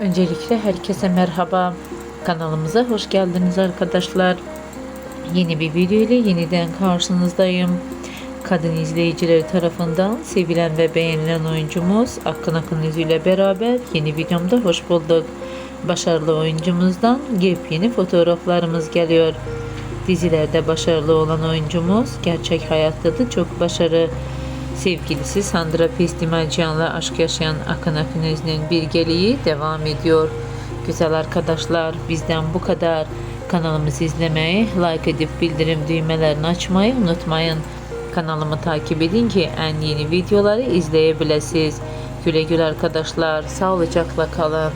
Öncelikle herkese merhaba. Kanalımıza hoş geldiniz arkadaşlar. Yeni bir video ile yeniden karşınızdayım. Kadın izleyicileri tarafından sevilen ve beğenilen oyuncumuz Akın Akın Yüzü ile beraber yeni videomda hoş bulduk. Başarılı oyuncumuzdan yepyeni fotoğraflarımız geliyor. Dizilerde başarılı olan oyuncumuz gerçek hayatta da çok başarı. Sevgilisi Sandra Pestimacıyan'la aşk yaşayan Akın Akın Öz'ün birgeliği devam ediyor. Güzel arkadaşlar bizden bu kadar. Kanalımızı izlemeyi, like edip bildirim düğmelerini açmayı unutmayın. Kanalımı takip edin ki en yeni videoları izleyebilirsiniz. Güle güle arkadaşlar. Sağlıcakla kalın.